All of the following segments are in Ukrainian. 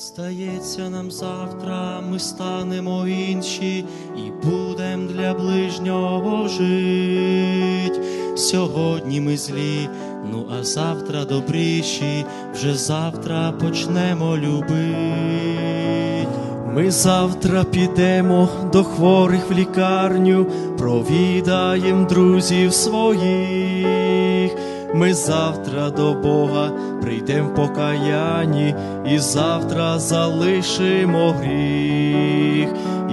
Стається нам завтра, ми станемо інші і будем для ближнього жить. Сьогодні ми злі, ну а завтра добріші, вже завтра почнемо любить. Ми завтра підемо до хворих в лікарню, провідаєм друзів своїх. Ми завтра до Бога прийдем в покаянні, і завтра залишимо гріх,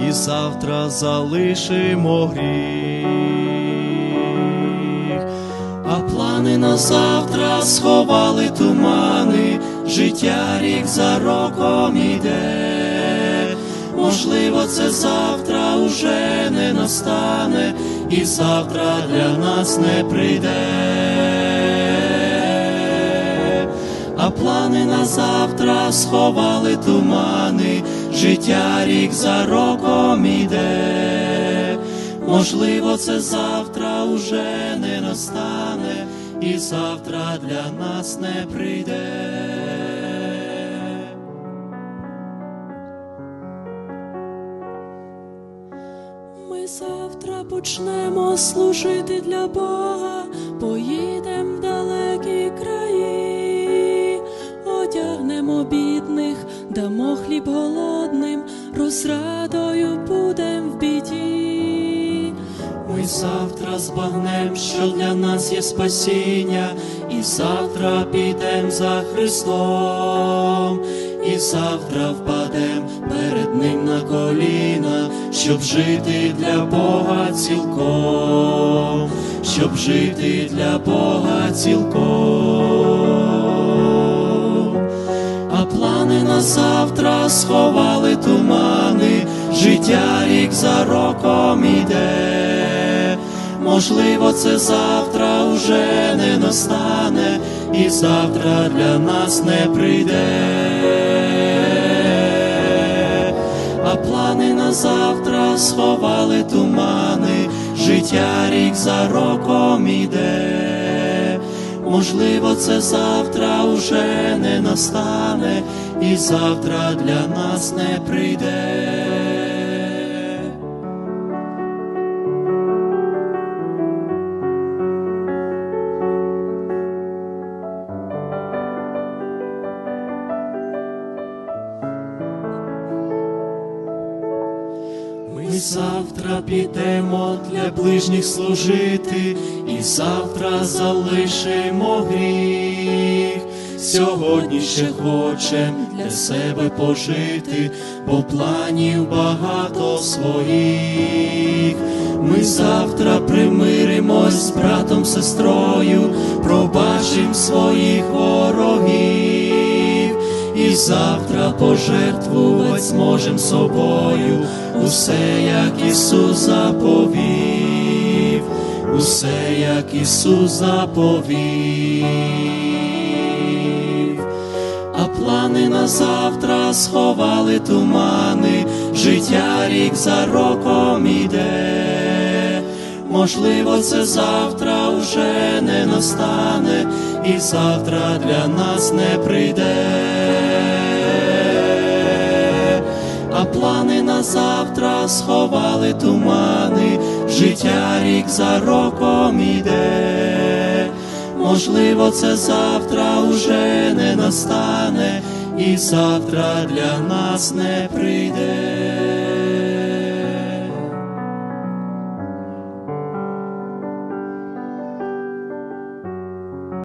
і завтра залишимо гріх. А плани на завтра сховали тумани, життя рік за роком іде. Можливо, це завтра уже не настане, і завтра для нас не прийде. Плани на завтра сховали тумани, життя рік за роком іде. Можливо, це завтра уже не настане, і завтра для нас не прийде. Ми завтра почнемо служити для Бога, поїдем в далекі дамо хліб голодним, розрадою будем в біді. Ми завтра збагнем, що для нас є спасіння, і завтра підем за Христом, і завтра впадем перед Ним на коліна, щоб жити для Бога цілком, щоб жити для Бога цілком. Завтра сховали тумани, життя рік за роком іде. Можливо, це завтра уже не настане, і завтра для нас не прийде. А плани на завтра сховали тумани, життя рік за роком іде. Можливо, це завтра уже не настане, і завтра для нас не прийде. Ми завтра підемо для ближніх служити, і завтра залишимо гріх. Сьогодні ще хочем для себе пожити, бо планів багато своїх. Ми завтра примиримось з братом, сестрою, пробачим своїх ворогів. Завтра пожертвувати зможем собою, усе, як Ісус заповів, усе, як Ісус заповів. А плани на завтра сховали тумани, життя рік за роком іде. Можливо, це завтра уже не настане, і завтра для нас не прийде. Завтра сховали тумани, життя рік за роком іде. Можливо, це завтра уже не настане, і завтра для нас не прийде.